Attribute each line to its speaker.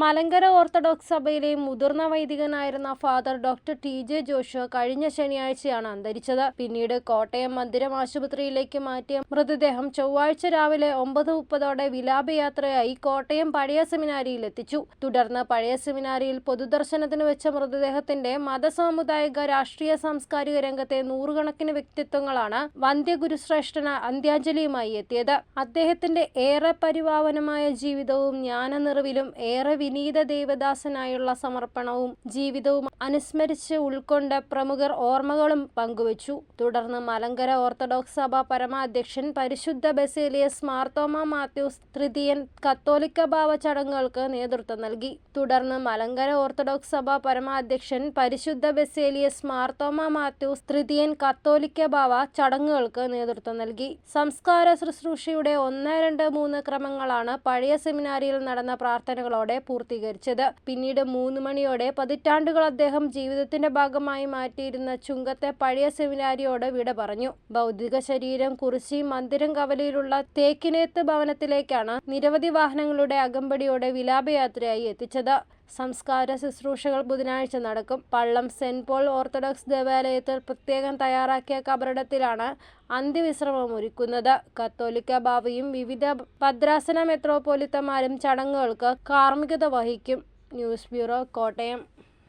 Speaker 1: Malankara Orthodox സഭയിലെ മുതിർന്ന വൈദികനായിരുന്ന father doctor T J Josh കഴിഞ്ഞ ശനിയാഴ്ചയാണ് അന്തരിച്ചത്. പിന്നീട് കോട്ടയം മന്ദിരം ആശുപത്രിയിലേക്ക് മാറ്റിയ മൃതദേഹം ചൊവ്വാഴ്ച രാവിലെ ഒമ്പത് മുപ്പതോടെ വിലാപയാത്രയായി കോട്ടയം പഴയ സെമിനാരിയിൽ എത്തിച്ചു. തുടർന്ന് പഴയ സെമിനാരിയിൽ പൊതുദർശനത്തിന് വെച്ച മൃതദേഹത്തിന്റെ മതസാമുദായിക രാഷ്ട്രീയ സാംസ്കാരിക രംഗത്തെ നൂറുകണക്കിന് വ്യക്തിത്വങ്ങളാണ് വന്ധ്യഗുരുശ്രേഷ്ഠന് അന്ത്യാഞ്ജലിയുമായി എത്തിയത്. അദ്ദേഹത്തിന്റെ ഏറെ പരിപാവനമായ ജീവിതവും ജ്ഞാനനിറവിലും ഏറെ വിനീത ദേവദാസനായുള്ള സമർപ്പണവും ജീവിതവും അനുസ്മരിച്ച് ഉൾക്കൊണ്ട് പ്രമുഖർ ഓർമ്മകളും പങ്കുവച്ചു. തുടർന്ന് മലങ്കര ഓർത്തഡോക്സ് സഭ പരമാധ്യക്ഷൻ പരിശുദ്ധ ബസേലിയസ് മാർത്തോമ മാത്യൂസ് തൃതീയൻ കത്തോലിക്ക ഭാവ ചടങ്ങുകൾക്ക് നേതൃത്വം നൽകി. തുടർന്ന് മലങ്കര ഓർത്തഡോക്സ് സഭ പരമാധ്യക്ഷൻ പരിശുദ്ധ ബസേലിയസ് മാർത്തോമ മാത്യൂസ് തൃതീയൻ കത്തോലിക്ക ഭാവ ചടങ്ങുകൾക്ക് നേതൃത്വം നൽകി. സംസ്കാര ശുശ്രൂഷയുടെ ഒന്ന് രണ്ട് മൂന്ന് ക്രമങ്ങളാണ് പഴയ സെമിനാരിയിൽ നടന്ന പ്രാർത്ഥനകളോടെ പൂർത്തീകരിച്ചത്. പിന്നീട് മൂന്ന് മണിയോടെ പതിറ്റാണ്ടുകൾ അദ്ദേഹം ജീവിതത്തിന്റെ ഭാഗമായി മാറ്റിയിരുന്ന ചുങ്കത്തെ പഴയ സെമിനാരിയോട് വിട പറഞ്ഞു. ഭൗതിക ശരീരം കുറിശി മന്ദിരം കവലയിലുള്ള തേക്കിനേത്ത് ഭവനത്തിലേക്കാണ് നിരവധി വാഹനങ്ങളുടെ അകമ്പടിയോടെ വിലാപയാത്രയായി എത്തിച്ചത്. സംസ്കാര ശുശ്രൂഷകൾ ബുധനാഴ്ച നടക്കും. പള്ളം സെന്റ് പോൾ ഓർത്തഡോക്സ് ദേവാലയത്തിൽ പ്രത്യേകം തയ്യാറാക്കിയ കബറിടത്തിലാണ് അന്ത്യവിശ്രമം ഒരുക്കുന്നത്. കത്തോലിക്ക ബാവയും വിവിധ ഭദ്രാസന മെത്രോപൊലിത്തമാരും ചടങ്ങുകൾക്ക് കാർമ്മികത വഹിക്കും. News bureau Kottayam.